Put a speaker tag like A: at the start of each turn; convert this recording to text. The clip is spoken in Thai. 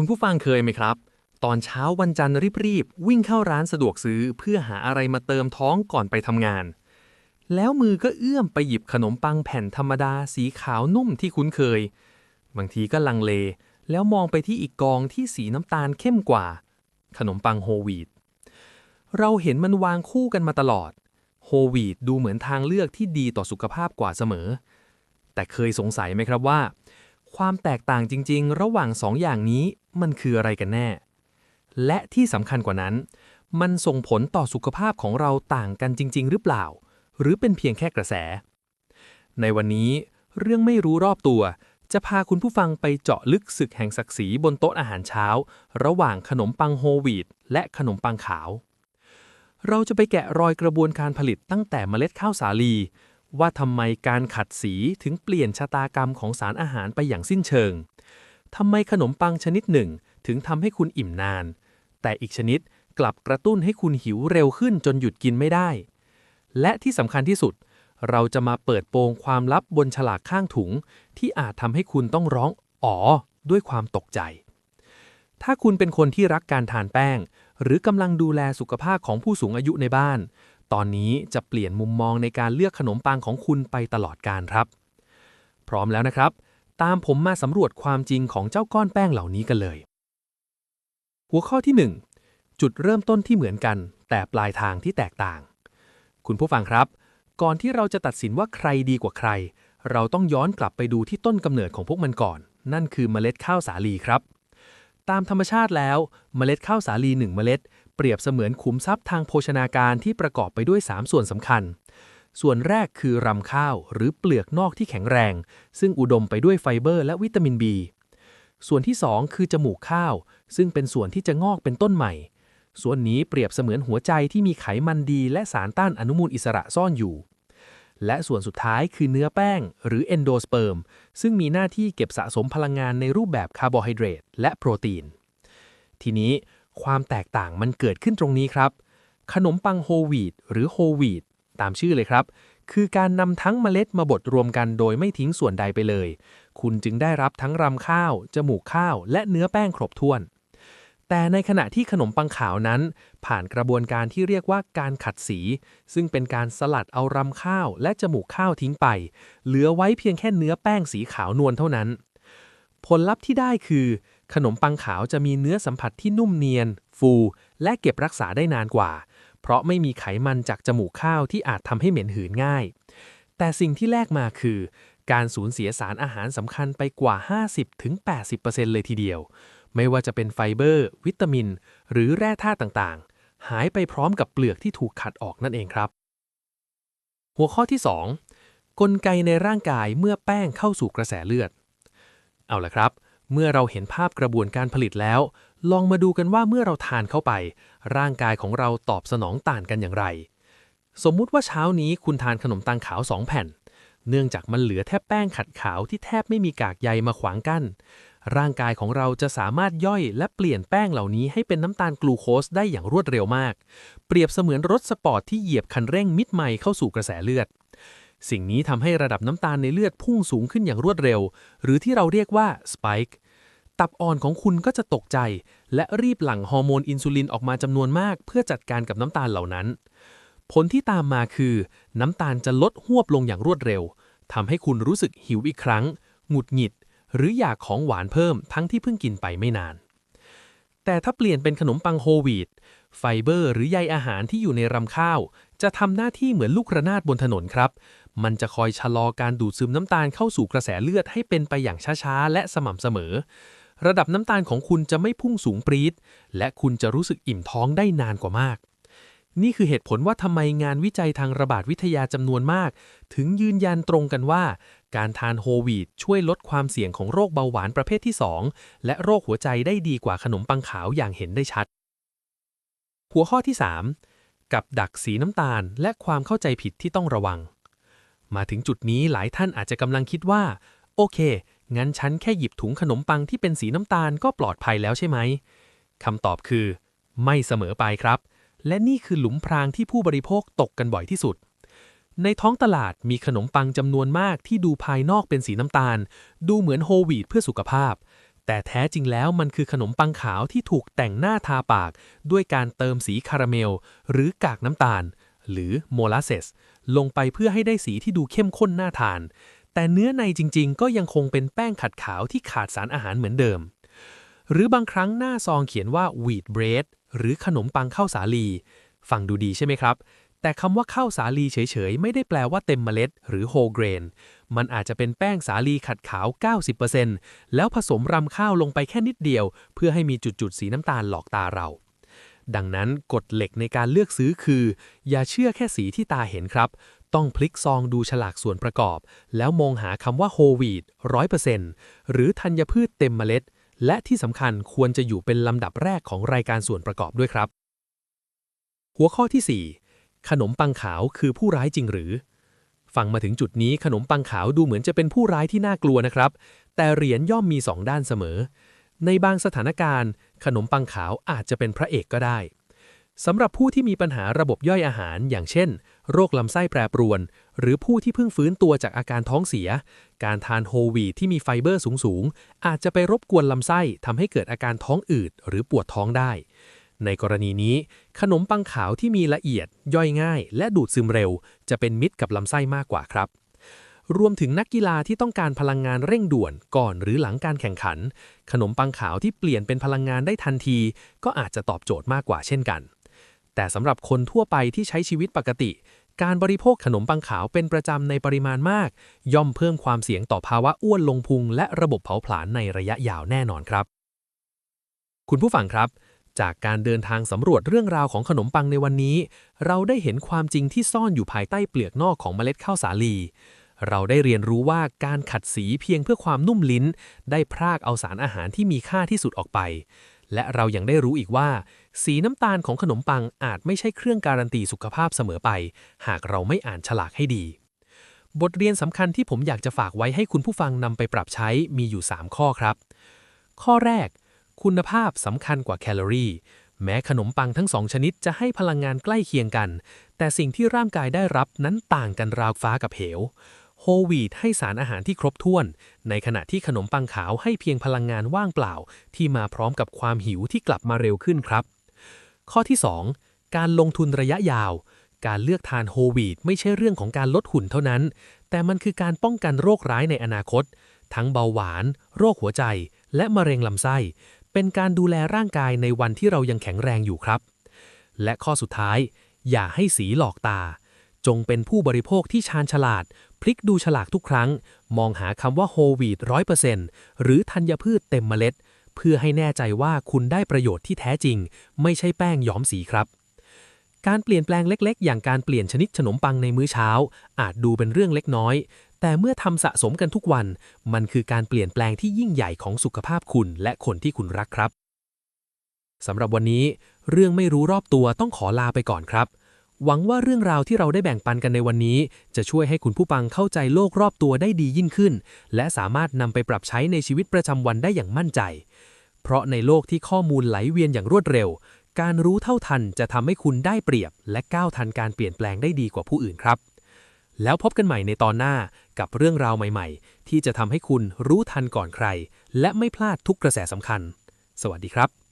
A: คุณผู้ฟังเคยไหมครับ ตอนเช้าวันจันทร์รีบๆ วิ่งเข้าร้านสะดวกซื้อเพื่อหาอะไรมาเติมท้องก่อนไปทำงาน แล้วมือก็เอื้อมไปหยิบขนมปังแผ่นธรรมดาสีขาวนุ่มที่คุ้นเคย บางทีก็ลังเล แล้วมองไปที่อีกกองที่สีน้ำตาลเข้มกว่า ขนมปังโฮลวีตเราเห็นมันวางคู่กันมาตลอด โฮลวีตดูเหมือนทางเลือกที่ดีต่อสุขภาพกว่าเสมอ แต่เคยสงสัยไหมครับว่า ความแตกต่างจริง ๆ ระหว่างสองอย่างนี้มันคืออะไรกันแน่ และที่สำคัญกว่านั้น มันส่งผลต่อสุขภาพของเราต่างกันจริง ๆ หรือเปล่า หรือเป็นเพียงแค่กระแส ในวันนี้เรื่องไม่รู้รอบตัว จะพาคุณผู้ฟังไปเจาะลึกศึกแห่งศักดิ์ศรีบนโต๊ะอาหารเช้า ระหว่างขนมปังโฮลวีตและขนมปังขาว เราจะไปแกะรอยกระบวนการผลิตตั้งแต่เมล็ดข้าวสาลี ว่าทำไมการขัดสีถึงเปลี่ยนชะตากรรมของสารอาหารไปอย่างสิ้นเชิง ทำไมขนมปังชนิดหนึ่งถึงทำให้คุณอิ่มนาน แต่อีกชนิดกลับกระตุ้นให้คุณหิวเร็วขึ้นจนหยุดกินไม่ได้ และที่สำคัญที่สุด เราจะมาเปิดโปงความลับบนฉลากข้างถุง ที่อาจทำให้คุณต้องร้องอ๋อด้วยความตกใจ ถ้าคุณเป็นคนที่รักการทานแป้ง หรือกำลังดูแลสุขภาพของผู้สูงอายุในบ้าน ตอนนี้จะเปลี่ยนมุมมองในการเลือกขนมปังของคุณไปตลอดการครับ พร้อมแล้วนะครับ ตามผมมาสำรวจความจริงของเจ้าก้อนแป้งเหล่านี้กันเลย หัวข้อที่ 1 จุดเริ่มต้นที่เหมือนกัน แต่ปลายทางที่แตกต่าง คุณผู้ฟังครับ ก่อนที่เราจะตัดสินว่าใครดีกว่าใคร เราต้องย้อนกลับไปดูที่ต้นกำเนิดของพวกมันก่อน นั่นคือเมล็ดข้าวสาลีครับ ตามธรรมชาติแล้ว เมล็ดข้าวสาลีหนึ่งเมล็ด เปรียบเสมือนขุมทรัพย์ทางโภชนาการที่ประกอบไปด้วย 3 ส่วนสำคัญ ส่วนแรกคือรำข้าวหรือเปลือกนอกที่แข็งแรง ซึ่งอุดมไปด้วยไฟเบอร์และวิตามิน B ส่วนที่ 2 คือจมูกข้าว ซึ่งเป็นส่วนที่จะงอกเป็นต้นใหม่ ส่วนนี้เปรียบเสมือนหัวใจที่มีไขมันดี และสารต้านอนุมูลอิสระซ่อนอยู่ และส่วนสุดท้ายคือเนื้อแป้ง หรือเอนโดสเปิร์ม ซึ่งมีหน้าที่เก็บสะสมพลังงานในรูปแบบคาร์โบไฮเดรตและโปรตีน ทีนี้ ความแตกต่างมันเกิดขึ้นตรงนี้ครับ ขนมปังโฮวีตหรือโฮวีตตามชื่อเลยครับ คือการนำทั้งเมล็ดมาบดรวมกันโดยไม่ทิ้งส่วนใดไปเลย คุณจึงได้รับทั้งรำข้าว จมูกข้าว และเนื้อแป้งครบถ้วน แต่ในขณะที่ขนมปังขาวนั้น ผ่านกระบวนการที่เรียกว่าการขัดสี ซึ่งเป็นการสลัดเอารำข้าว และจมูกข้าวทิ้งไป เหลือไว้เพียงแค่เนื้อแป้งสีขาวนวลเท่านั้น ผลลัพธ์ที่ได้คือ ขนมปังขาวจะมีเนื้อสัมผัสที่นุ่มเนียน ฟู และเก็บรักษาได้นานกว่า เพราะไม่มีไขมันจากจมูกข้าวที่อาจทำให้เหม็นหืนง่าย แต่สิ่งที่แลกมาคือ การสูญเสียสารอาหารสำคัญไปกว่า 50-80%เลยทีเดียว ไม่ว่าจะเป็นไฟเบอร์ วิตามิน หรือแร่ธาตุต่างๆ หายไปพร้อมกับเปลือกที่ถูกขัดออกนั่นเองครับ หัวข้อที่ 2 กลไกในร่างกายเมื่อแป้งเข้าสู่กระแสเลือด เอาละครับ เมื่อเราเห็นภาพกระบวนการผลิตแล้ว ลองมาดูกันว่าเมื่อเราทานเข้าไป ร่างกายของเราตอบสนองต่างกันอย่างไร สมมุติว่าเช้านี้คุณทานขนมตังขาว2แผ่น เนื่องจากมันเหลือแทบแป้งขัดขาวที่แทบไม่มีกากใยมาขวางกั้น ร่างกายของเราจะสามารถย่อยและเปลี่ยนแป้งเหล่านี้ให้เป็นน้ำตาลกลูโคสได้อย่างรวดเร็วมาก เปรียบเสมือนรถสปอร์ตที่เหยียบคันเร่งมิดไมล์เข้าสู่กระแสเลือด สิ่งนี้ทำให้ระดับน้ำตาลในเลือดพุ่งสูงขึ้นอย่างรวดเร็ว หรือที่เราเรียกว่าสป k ค์ตับอ่อนของคุณก็จะตกใจ และรีบหลั่งฮอร์โมนอินซูลินออกมาจำนวนมาก เพื่อจัดการกับน้ำตาลเหล่านั้น ผลที่ตามมาคือ น้ำตาลจะลดหวบลงอย่างรวดเร็วทำให้คุณรู้สึกหิวอีกครั้ง หงุดหงิด หรืออยากของหวานเพิ่มทั้งที่เพิ่งกินไปไม่นาน แต่ถ้าเปลี่ยนเป็นขนมปังโฮลวีต ไฟเบอร์หรือใยอาหารที่อยู่ในรำข้าว จะทำหน้าที่เหมือนลูกระนาดบนถนนครับ มันจะคอยชะลอการดูดซึมน้ำตาลเข้าสู่กระแสเลือดให้เป็นไปอย่างช้าๆ และสม่ำเสมอ ระดับน้ำตาลของคุณจะไม่พุ่งสูงปรี๊ด และคุณจะรู้สึกอิ่มท้องได้นานกว่ามาก นี่คือเหตุผลว่าทำไมงานวิจัยทางระบาดวิทยาจำนวนมาก ถึงยืนยันตรงกันว่า การทานโฮวีตช่วยลดความเสี่ยงของโรคเบาหวานประเภทที่ 2 และโรคหัวใจได้ดีกว่าขนมปังขาวอย่างเห็นได้ชัด หัวข้อที่ 3 กับดักสีน้ำตาลและความเข้าใจผิดที่ต้องระวัง มาถึงจุดนี้หลายท่านอาจจะกำลังคิดว่า โอเค งั้นฉันแค่หยิบถุงขนมปังที่เป็นสีน้ำตาลก็ปลอดภัยแล้วใช่ไหมคำตอบคือ ไม่เสมอไปครับ และนี่คือหลุมพรางที่ผู้บริโภคตกกันบ่อยที่สุด ในท้องตลาดมีขนมปังจำนวนมากที่ดูภายนอกเป็นสีน้ำตาล ดูเหมือนโฮลวีตเพื่อสุขภาพ แต่แท้จริงแล้วมันคือขนมปังขาวที่ถูกแต่งหน้าทาปาก ด้วยการเติมสีคาราเมล หรือกากน้ำตาล หรือโมลาเซสลงไปเพื่อให้ได้สีที่ดูเข้มข้นน่าทาน แต่เนื้อในจริง ๆ ก็ยังคงเป็นแป้งขัดขาวที่ขาดสารอาหารเหมือนเดิม หรือบางครั้งหน้าซองเขียนว่า wheat bread หรือขนมปังข้าวสาลี ฟังดูดีใช่ไหมครับ แต่คำว่าข้าวสาลีเฉยๆ ไม่ได้แปลว่าเต็มเมล็ด หรือ whole grain มันอาจจะเป็นแป้งสาลีขัดขาว 90%แล้วผสมรำข้าวลงไปแค่นิดเดียว เพื่อให้มีจุดๆ สีน้ำตาลหลอกตาเรา ดังนั้นกฎเหล็กในการเลือกซื้อคือ อย่าเชื่อแค่สีที่ตาเห็นครับ ต้องพลิกซองดูฉลากส่วนประกอบ แล้วมองหาคำว่า whole wheat 100%หรือธัญพืชเต็มเมล็ด และที่สำคัญควรจะอยู่เป็นลำดับแรกของรายการส่วนประกอบด้วยครับ หัวข้อที่ 4 ขนมปังขาวคือผู้ร้ายจริงหรือ ฟังมาถึงจุดนี้ขนมปังขาวดูเหมือนจะเป็นผู้ร้ายที่น่ากลัวนะครับ แต่เหรียญย่อมมีสองด้านเสมอ ในบางสถานการณ์ ขนมปังขาวอาจจะเป็นพระเอกก็ได้สำหรับผู้ที่มีปัญหาระบบย่อยอาหาร อย่างเช่น โรคลำไส้แปรปรวน หรือผู้ที่เพิ่งฟื้นตัวจากอาการท้องเสีย การทานโฮวีที่มีไฟเบอร์สูงๆ อาจจะไปรบกวนลำไส้ทำให้เกิดอาการท้องอืดหรือปวดท้องได้ ในกรณีนี้ ขนมปังขาวที่มีละเอียด ย่อยง่าย และดูดซึมเร็ว จะเป็นมิตรกับลำไส้มากกว่าครับ รวมถึงนักกีฬาที่ต้องการพลังงานเร่งด่วนก่อนหรือหลังการแข่งขัน ขนมปังขาวที่เปลี่ยนเป็นพลังงานได้ทันที ก็อาจจะตอบโจทย์มากกว่าเช่นกัน แต่สำหรับคนทั่วไปที่ใช้ชีวิตปกติ การบริโภคขนมปังขาวเป็นประจำในปริมาณมาก ย่อมเพิ่มความเสี่ยงต่อภาวะอ้วนลงพุง และระบบเผาผลาญในระยะยาวแน่นอนครับ คุณผู้ฟังครับ จากการเดินทางสำรวจเรื่องราวของขนมปังในวันนี้ เราได้เห็นความจริงที่ซ่อนอยู่ภายใต้เปลือกนอกของเมล็ดข้าวสาลี เราได้เรียนรู้ว่าการขัดสีเพียงเพื่อความนุ่มลิ้น ได้พรากเอาสารอาหารที่มีค่าที่สุดออกไป และเรายังได้รู้อีกว่า สีน้ำตาลของขนมปังอาจไม่ใช่เครื่องการันตีสุขภาพเสมอไป หากเราไม่อ่านฉลากให้ดี บทเรียนสำคัญที่ผมอยากจะฝากไว้ให้คุณผู้ฟังนำไปปรับใช้มีอยู่ 3 ข้อครับ ข้อแรก คุณภาพสำคัญกว่าแคลอรี่ แม้ขนมปังทั้งสองชนิดจะให้พลังงานใกล้เคียงกัน แต่สิ่งที่ร่างกายได้รับนั้นต่างกันราวฟ้ากับเหวโฮวีตให้สารอาหารที่ครบถ้วน ในขณะที่ขนมปังขาวให้เพียงพลังงานว่างเปล่า ที่มาพร้อมกับความหิวที่กลับมาเร็วขึ้นครับ ข้อที่ 2 การลงทุนระยะยาว การเลือกทานโฮวีตไม่ใช่เรื่องของการลดหุ่นเท่านั้น แต่มันคือการป้องกันโรคร้ายในอนาคต ทั้งเบาหวาน โรคหัวใจ และมะเร็งลำไส้ เป็นการดูแลร่างกายในวันที่เรายังแข็งแรงอยู่ครับ และข้อสุดท้าย อย่าให้สีหลอกตา จงเป็นผู้บริโภคที่ชาญฉลาด พลิกดูฉลากทุกครั้ง มองหาคำว่าโฮวีตร้อยเปอร์เซ็นต์หรือธัญพืชเต็มเมล็ด เพื่อให้แน่ใจว่าคุณได้ประโยชน์ที่แท้จริง ไม่ใช่แป้งย้อมสีครับการเปลี่ยนแปลงเล็ก ๆ อย่างการเปลี่ยนชนิดขนมปังในมื้อเช้า อาจดูเป็นเรื่องเล็กน้อย แต่เมื่อทำสะสมกันทุกวัน มันคือการเปลี่ยนแปลงที่ยิ่งใหญ่ของสุขภาพคุณและคนที่คุณรักครับสำหรับวันนี้ เรื่องไม่รู้รอบตัวต้องขอลาไปก่อนครับ หวังว่าเรื่องราวที่เราได้แบ่งปันกันในวันนี้ จะช่วยให้คุณผู้ฟังเข้าใจโลกรอบตัวได้ดียิ่งขึ้น และสามารถนำไปปรับใช้ในชีวิตประจำวันได้อย่างมั่นใจ เพราะในโลกที่ข้อมูลไหลเวียนอย่างรวดเร็ว การรู้เท่าทันจะทำให้คุณได้เปรียบ และก้าวทันการเปลี่ยนแปลงได้ดีกว่าผู้อื่นครับ แล้วพบกันใหม่ในตอนหน้ากับเรื่องราวใหม่ๆ ที่จะทำให้คุณรู้ทันก่อนใคร และไม่พลาดทุกกระแสสำคัญ สวัสดีครับ